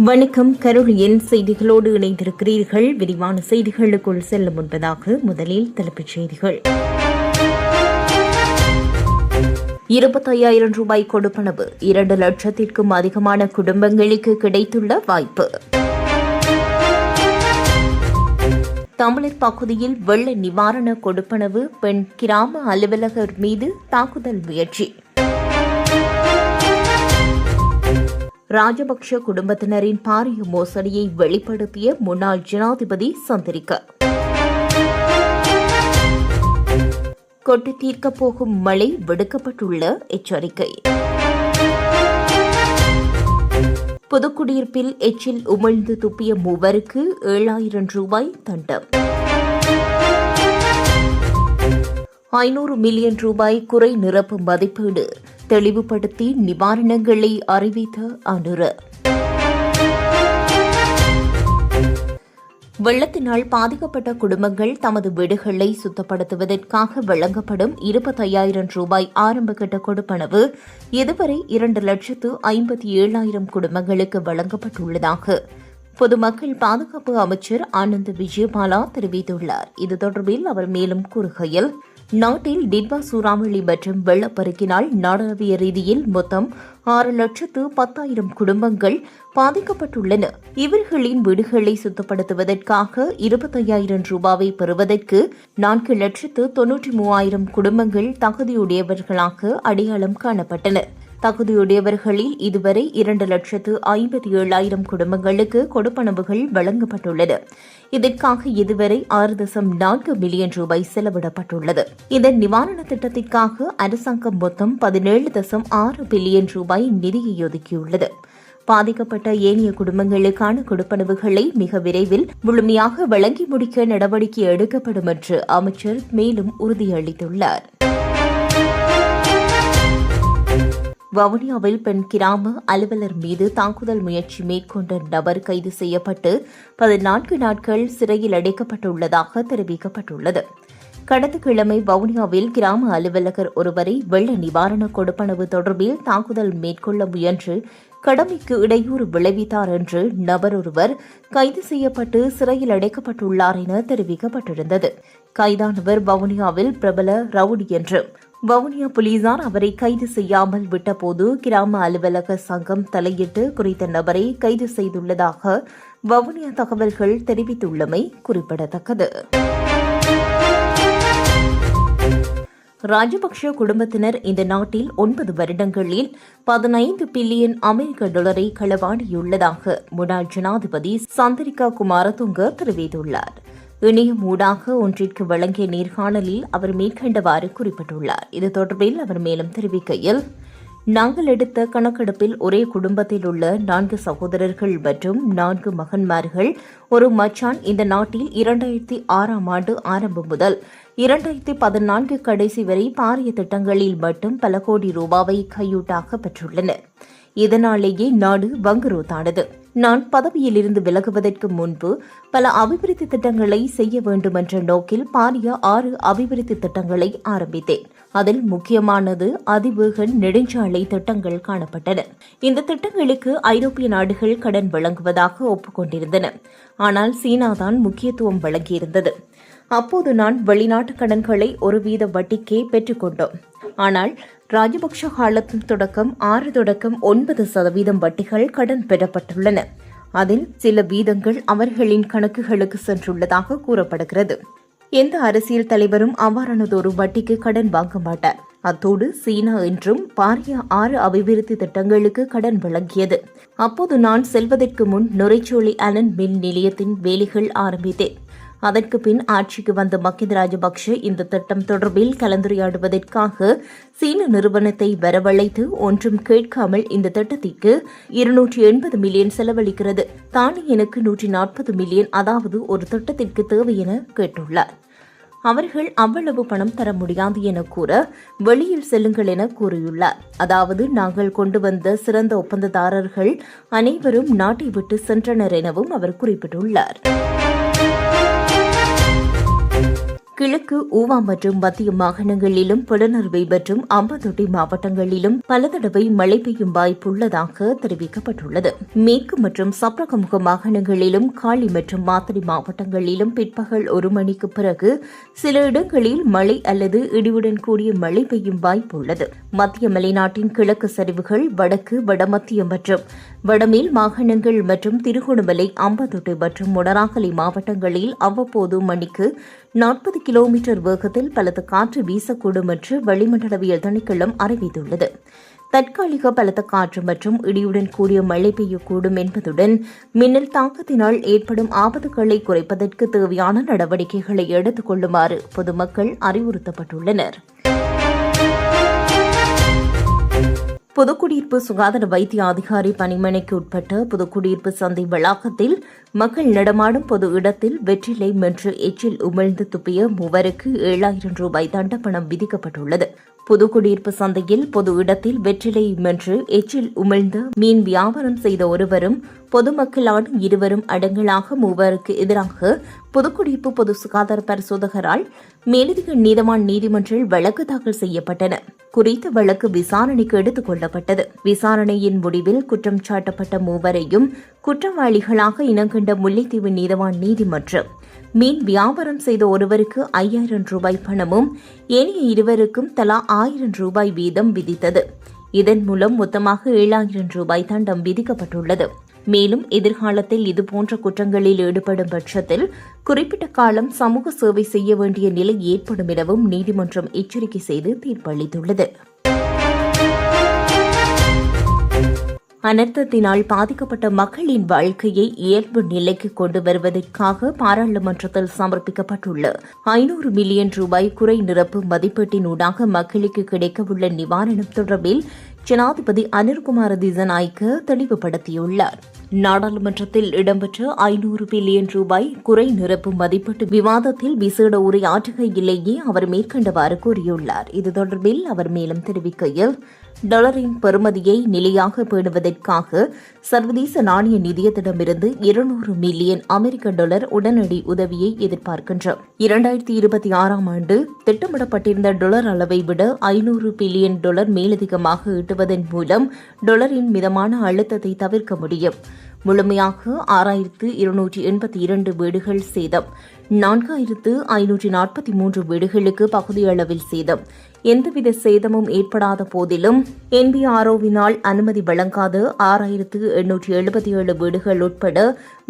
வணக்கம். கருளியின் செய்திகளோடு இணைந்திருக்கிறீர்கள். விரிவான செய்திகளுக்குள் செல்ல முன்பதாக முதலில் தலைப்புச் செய்திகள். இருபத்தையாயிரம் ரூபாய் கொடுப்பனவு இரண்டு லட்சத்திற்கும் அதிகமான குடும்பங்களுக்கு கிடைத்துள்ள வாய்ப்பு. தமிழர் பகுதியில் வெள்ள நிவாரண கொடுப்பனவு பெண் கிராம அலுவலகர் மீது தாக்குதல் முயற்சி. ராஜபக்ஷ குடும்பத்தினரின் பாரிய மோசடியை வெளிப்படுத்திய முன்னாள் ஜனாதிபதி சந்திரிக்க கொட்டி தீர்க்கப் போகும் மழை விடுக்கப்பட்டுள்ள எச்சரிக்கை. புதுக்குடியிருப்பில் எச்சில் உமிழ்ந்து துப்பிய மூவருக்கு ஏழாயிரம் ரூபாய் தண்டம். ஐநூறு மில்லியன் ரூபாய் குறை நிரப்பு மதிப்பீடு. தெளிவுபடுத்தி நிவாரணங்களை அறிவித்த அனுர. வெள்ளத்தினால் பாதிக்கப்பட்ட குடும்பங்கள் தமது வீடுகளை சுத்தப்படுத்துவதற்காக வழங்கப்படும் இருபத்தையாயிரம் ரூபாய் ஆரம்பகட்ட கொடுப்பனவு இதுவரை இரண்டு லட்சத்து ஐம்பத்தி ஏழாயிரம் குடும்பங்களுக்கு வழங்கப்பட்டுள்ளதாக பொதுமக்கள் பாதுகாப்பு அமைச்சர் ஆனந்த் விஜயபாலா தெரிவித்துள்ளார். இது தொடர்பில் அவர் மேலும் கூறுகையில் நாட்டில் டிட்வா சூறாவளி மற்றும் வெள்ளப்பெருக்கினால் நாடளாவிய ரீதியில் மொத்தம் ஆறு லட்சத்து பத்தாயிரம் குடும்பங்கள் பாதிக்கப்பட்டுள்ளன. இவர்களின் வீடுகளை சுத்தப்படுத்துவதற்காக இருபத்தையாயிரம் ரூபாவை பெறுவதற்கு நான்கு லட்சத்து தொன்னூற்றி மூவாயிரம் குடும்பங்கள் தகுதியுடையவர்களாக அடையாளம் காணப்பட்டன. தகுதியுடையவர்களில் இதுவரை இரண்டு லட்சத்து ஐம்பத்தி ஏழாயிரம் குடும்பங்களுக்கு கொடுப்பனவுகள் வழங்கப்பட்டுள்ளது. இதற்காக இதுவரை ஆறு தசம் நான்கு மில்லியன் ரூபாய் செலவிடப்பட்டுள்ளது. இந்த நிவாரண திட்டத்திற்காக அரசாங்கம் மொத்தம் பதினேழு தசம் ஆறு பில்லியன் ரூபாய் நிதியை ஒதுக்கியுள்ளது. பாதிக்கப்பட்ட ஏனைய குடும்பங்களுக்கான கொடுப்பனவுகளை மிக விரைவில் முழுமையாக வழங்கி முடிக்க நடவடிக்கை எடுக்கப்படும் என்று அமைச்சர் மேலும் உறுதியளித்துள்ளார். வவுனியாவில் பெண் கிராம அலுவலர் மீது தாக்குதல் முயற்சி மேற்கொண்ட நபர் கைது செய்யப்பட்டு பதினான்கு நாட்கள் சிறையில் அடைக்கப்பட்டுள்ளதாக தெரிவிக்கப்பட்டுள்ளது. கடந்த கிழமை வவுனியாவில் கிராம அலுவலகர் ஒருவரை வெள்ள நிவாரண கொடுப்பனவு தொடர்பில் தாக்குதல் மேற்கொள்ள முயன்று கடமைக்கு இடையூறு விளைவித்தார் என்று நபர் ஒருவர் கைது செய்யப்பட்டு சிறையில் அடைக்கப்பட்டுள்ளார் என தெரிவிக்கப்பட்டிருந்தது. கைதானவர் வவுனியாவில் பிரபல ரவுடி என்று வவுனியா போலீசார் அவரை கைது செய்யாமல் விட்டபோது கிராம அலுவலக சங்கம் தலையிட்டு குறித்த நபரை கைது செய்துள்ளதாக வவுனியா தகவல்கள் தெரிவித்துள்ளமை குறிப்பிடத்தக்கது. ராஜபக்ஷ குடும்பத்தினர் இந்த நாட்டில் ஒன்பது வருடங்களில் பதினைந்து பில்லியன் அமெரிக்க டாலரை களவாடியுள்ளதாக முன்னாள் ஜனாதிபதி சந்திரிகா குமாரதுங்க தெரிவித்துள்ளார். இணையம் ஊடாக ஒன்றிற்கு வழங்கிய நேர்காணலில் அவர் மேற்கண்டவாறு குறிப்பிட்டுள்ளார். இது தொடர்பில் அவர் மேலும் தெரிவிக்கையில் நாங்கள் எடுத்த கணக்கெடுப்பில் ஒரே குடும்பத்தில் உள்ள நான்கு சகோதரர்கள் மற்றும் நான்கு மகன்மார்கள் ஒரு மச்சான் இந்த நாட்டில் இரண்டாயிரத்தி ஆறாம் ஆண்டு ஆரம்பம் முதல் இரண்டாயிரத்தி பதினான்கு கடைசி வரை பாரிய திட்டங்களில் மட்டும் பல கோடி ரூபாவை கையூட்டாக பெற்றுள்ளனர். இதனாலேயே நாடு வங்குரோத்தானது. நான் பதவியிலிருந்து விலகுவதற்கு முன்பு பல அபிவிருத்தி திட்டங்களை செய்ய வேண்டும் என்ற நோக்கில் பாரிய ஆறு அபிவிருத்தி திட்டங்களை ஆரம்பித்தேன். அதில் முக்கியமானது அதிவேக நெடுஞ்சாலை திட்டங்கள் காணப்பட்டன. இந்த திட்டங்களுக்கு ஐரோப்பிய நாடுகள் கடன் வழங்குவதாக ஒப்புக்கொண்டிருந்தன. ஆனால் சீனாதான் முக்கியத்துவம் வழங்கியிருந்தது. அப்போது நான் வெளிநாட்டு கடன்களை ஒரு வீத வட்டிக்கே பெற்றுக்கொண்டோம். ஆனால் ராஜபக்ஷ காலத்தின் தொடக்கம் ஆறு தொடக்கம் ஒன்பது சதவீதம் வட்டிகள் கடன் பெறப்பட்டுள்ளன. அதில் சில வீதங்கள் அவர்களின் கணக்குகளுக்கு சென்றுள்ளதாக கூறப்படுகிறது. எந்த அரசியல் தலைவரும் அவ்வாறானதொரு வட்டிக்கு கடன் வாங்க மாட்டார். அத்தோடு சீனா என்றும் பாரிய ஆறு அபிவிருத்தி திட்டங்களுக்கு கடன் வழங்கியது. அப்போது நான் செல்வதற்கு முன் நுரைச்சோலை அலன் மின் நிலையத்தின் வேலைகள் ஆரம்பித்தேன். அதற்கு பின் ஆட்சிக்கு வந்த மகிந்த ராஜபக்ஷ இந்த திட்டம் தொடர்பில் கலந்துரையாடுவதற்காக சீன நிறுவனத்தை வரவழைத்து ஒன்றும் கேட்காமல் இந்த திட்டத்திற்கு இருநூற்றி எண்பது மில்லியன் செலவழிக்கிறது. தானே எனக்கு நூற்றி நாற்பது மில்லியன் அதாவது ஒரு திட்டத்திற்கு தேவை என கேட்டுள்ளார். அவர்கள் அவ்வளவு பணம் தர முடியாது என கூற வெளியில் செல்லுங்கள் என கூறியுள்ளார். அதாவது நாங்கள் கொண்டு வந்த சிறந்த ஒப்பந்ததாரர்கள் அனைவரும் நாட்டை விட்டு சென்றனர் எனவும் அவர் குறிப்பிட்டுள்ளார். கிழக்கு ஊவா மற்றும் மத்திய மாகாணங்களிலும் புலனறுவை மற்றும் அம்பத்தொட்டி மாவட்டங்களிலும் பல தடவை மழை பெய்யும் வாய்ப்புள்ளதாக தெரிவிக்கப்பட்டுள்ளது. மேற்கு மற்றும் சப்ரகமுக மாகாணங்களிலும் காளி மற்றும் மாத்தடி மாவட்டங்களிலும் பிற்பகல் ஒரு மணிக்கு பிறகு சில இடங்களில் மழை அல்லது இடியுடன் கூடிய மழை பெய்யும் வாய்ப்புள்ளது மத்திய மலைநாட்டின் கிழக்கு சரிவுகள் வடக்கு வடமத்திய மற்றும் வடமேல் மாகாணங்கள் மற்றும் திருகோணமலை அம்பதொட்டி மற்றும் முடராகலி மாவட்டங்களில் அவ்வப்போது மணிக்கு நாற்பது கிலோமீட்டர் வேகத்தில் பலத்த காற்று வீசக்கூடும் என்று வளிமண்டலவியல் திணைக்களம் அறிவித்துள்ளது. தற்காலிக பலத்த காற்று மற்றும் இடியுடன் கூடிய மழை பெய்யக்கூடும் என்பதுடன் மின்னல் தாக்கத்தினால் ஏற்படும் ஆபத்துகளை குறைப்பதற்கு தேவையான நடவடிக்கைகளை எடுத்துக் கொள்ளுமாறு பொதுமக்கள் அறிவுறுத்தப்பட்டுள்ளனர். புதுக்குடியிருப்பு சுகாதார வைத்திய அதிகாரி பணிமனைக்கு உட்பட்ட புதுக்குடியிருப்பு சந்தை வளாகத்தில் மக்கள் நடமாடும் பொது இடத்தில் வெற்றிலை மென்று எச்சில் உமிழ்ந்து துப்பிய மூவருக்கு ஏழாயிரம் ரூபாய் தண்டப்பணம் விதிக்கப்பட்டுள்ளது. புதுக்குடியிருப்பு சந்தையில் பொது இடத்தில் வெற்றிலை மென்று எச்சில் உமிழ்ந்து மீன் வியாபாரம் செய்த ஒருவரும் பொதுமக்களான இருவரும் அடங்கலாக மூவருக்கு எதிராக புதுக்குடியிருப்பு பொது சுகாதார பரிசோதகரால் மேலதிக நீதவான் நீதிமன்றில் வழக்கு தாக்கல் செய்யப்பட்டன. குறித்த வழக்கு விசாரணைக்கு எடுத்துக் கொள்ளப்பட்டது. விசாரணையின் முடிவில் குற்றம் சாட்டப்பட்ட மூவரையும் குற்றவாளிகளாக இனங்கண்ட முல்லைத்தீவு நீதவான் நீதிமன்றம் மீன் வியாபாரம் செய்த ஒருவருக்கு ஐயாயிரம் ரூபாய் பணமும் ஏனைய இருவருக்கும் தலா ஆயிரம் ரூபாய் வீதம் விதித்தது. இதன் மூலம் மொத்தமாக ஏழாயிரம் ரூபாய் தண்டம் விதிக்கப்பட்டுள்ளது. மேலும் எதிர்காலத்தில் இதுபோன்ற குற்றங்களில் ஈடுபடும் பட்சத்தில் குறிப்பிட்ட காலம் சமூக சேவை செய்ய வேண்டிய நிலை ஏற்படும் எனவும் நீதிமன்றம் எச்சரிக்கை செய்து தீர்ப்பளித்துள்ளது. அனர்த்தத்தினால் பாதிக்கப்பட்ட மக்களின் வாழ்க்கையை இயல்பு நிலைக்கு கொண்டு வருவதற்காக பாராளுமன்றத்தில் சமர்ப்பிக்கப்பட்டுள்ள ஐநூறு மில்லியன் ரூபாய் குறை நிரப்பு மதிப்பீட்டினூடாக மக்களுக்கு கிடைக்கவுள்ள நிவாரணம் தொடர்பில் ஜனாதிபதி அனில்குமார் திசநாய்க்கு தெளிவுபடுத்தியுள்ளார். நாடாளுமன்றத்தில் இடம்பெற்ற ஐநூறு பில்லியன் ரூபாய் குறை நிரப்பு மதிப்பீட்டு விவாதத்தில் விசேட உரையாற்றுகையிலேயே அவர் மேற்கண்டவாறு கூறியுள்ளார். இது தொடர்பில் அவர் மேலும் தெரிவிக்கையில் டாலரின் பெறுமதியை நிலையாக பேணுவதற்காக சர்வதேச நாணய நிதியத்திடமிருந்து இருநூறு மில்லியன் அமெரிக்க டாலர் உடனடி உதவியை எதிர்பார்க்கின்றோம். இரண்டாயிரத்தி இருபத்தி ஆறாம் ஆண்டு திட்டமிடப்பட்டிருந்த டாலர் அளவை விட ஐநூறு பில்லியன் டாலர் மேலதிகமாக ஈட்டுவதன் மூலம் டாலரின் மிதமான அழுத்தத்தை தவிர்க்க முடியும். முழுமையாக ஆறாயிரத்து இருநூற்றி எண்பத்தி இரண்டு வீடுகள் சேதம். நான்காயிரத்து ஐநூற்றி நாற்பத்தி மூன்று வீடுகளுக்கு பகுதியளவில் சேதம். எந்தவித சேதமும் ஏற்படாத போதிலும் என்பிஆர்ஓவினால் அனுமதி வழங்காத ஆறாயிரத்து எண்ணூற்றி எழுபத்தி ஏழு வீடுகள் உட்பட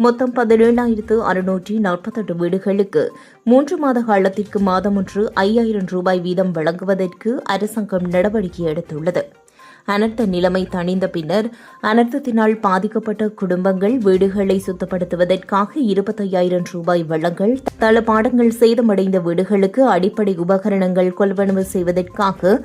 மொத்தம் பதினேழாயிரத்து அறுநூற்றி நாற்பத்தெட்டு வீடுகளுக்கு மூன்று மாத காலத்திற்கு மாதமொன்று ஐயாயிரம் ரூபாய் வீதம் வழங்குவதற்கு அரசாங்கம் நடவடிக்கை எடுத்துள்ளது. அனர்த்த நிலைமை தணிந்த பின்னர் அனர்த்தத்தினால் பாதிக்கப்பட்ட குடும்பங்கள் வீடுகளை சுத்தப்படுத்துவதற்காக இருபத்தையாயிரம் ரூபாய் வழங்கல் தளபாடங்கள் சேதமடைந்த வீடுகளுக்கு அடிப்படை உபகரணங்கள் கொள்வனவு செய்வதற்காக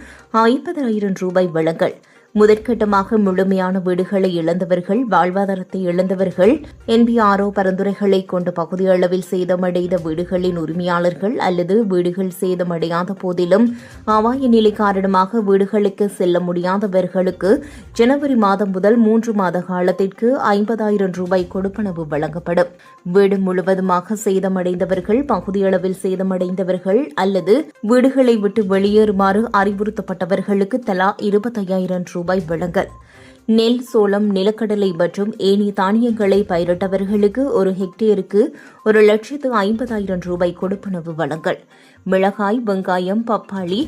ஐம்பதாயிரம் ரூபாய் வழங்கல். முதற்கட்டமாக முழுமையான வீடுகளை இழந்தவர்கள் வாழ்வாதாரத்தை இழந்தவர்கள் என்பிஆர்ஓ பரிந்துரைகளை கொண்ட பகுதியளவில் சேதமடைந்த வீடுகளின் உரிமையாளர்கள் அல்லது வீடுகள் சேதமடையாத போதிலும் அபாய நிலை காரணமாக வீடுகளுக்கு செல்ல முடியாதவர்களுக்கு ஜனவரி மாதம் முதல் மூன்று மாத காலத்திற்கு ஐம்பதாயிரம் ரூபாய் கொடுப்பனவு வழங்கப்படும். வீடு முழுவதுமாக சேதமடைந்தவர்கள் பகுதியளவில் சேதமடைந்தவர்கள் அல்லது வீடுகளை விட்டு வெளியேறுமாறு அறிவுறுத்தப்பட்டவர்களுக்கு தலா இருபத்தையாயிரம் ரூபாய் ரூபாய் வழங்கல். நெல் சோளம் நிலக்கடலை மற்றும் ஏனைய தானியங்களை பயிரிட்டவர்களுக்கு ஒரு ஹெக்டேருக்கு ஒரு லட்சத்து ஐம்பதாயிரம் ரூபாய் கொடுப்பனவு வழங்கல். மிளகாய் வெங்காயம் பப்பாளி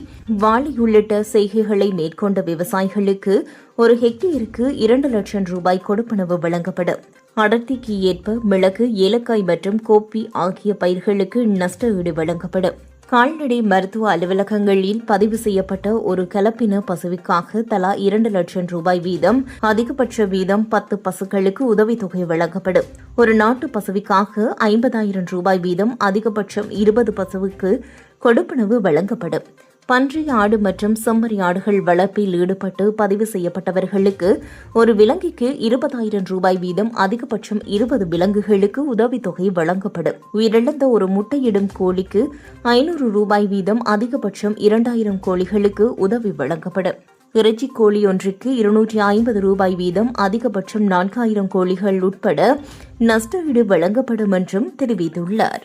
வாழை உள்ளிட்ட செய்கைகளை மேற்கொண்ட விவசாயிகளுக்கு ஒரு ஹெக்டேருக்கு இரண்டு லட்சம் ரூபாய் கொடுப்பனவு வழங்கப்படும். அடர்த்திக்கு ஏற்ப மிளகு ஏலக்காய் மற்றும் கோப்பி ஆகிய பயிர்களுக்கு நஷ்ட ஈடு வழங்கப்படும். கால்நடை மருத்துவ அலுவலகங்களில் பதிவு செய்யப்பட்ட ஒரு கலப்பின பசுவிற்காக தலா இரண்டு லட்சம் ரூபாய் வீதம் அதிகபட்ச வீதம் பத்து பசுக்களுக்கு உதவித்தொகை வழங்கப்படும். ஒரு நாட்டு பசுவிற்காக ஐம்பதாயிரம் ரூபாய் வீதம் அதிகபட்சம் இருபது பசுவுக்கு கொடுப்பனவு வழங்கப்படும். பன்றி ஆடு மற்றும் செம்மறி ஆடுகள் வளர்ப்பில் ஈடுபட்டு பதிவு செய்யப்பட்டவர்களுக்கு ஒரு விலங்குக்கு இருபதாயிரம் ரூபாய் வீதம் அதிகபட்சம் இருபது விலங்குகளுக்கு உதவித்தொகை வழங்கப்படும். உயிரிழந்த ஒரு முட்டையிடும் கோழிக்கு ஐநூறு ரூபாய் வீதம் அதிகபட்சம் இரண்டாயிரம் கோழிகளுக்கு உதவி வழங்கப்படும். இறைச்சி கோழி ஒன்றுக்கு இருநூற்றி ஐம்பது ரூபாய் வீதம் அதிகபட்சம் நான்காயிரம் கோழிகள் உட்பட நஷ்டஈடு வழங்கப்படும் என்றும் தெரிவித்துள்ளார்.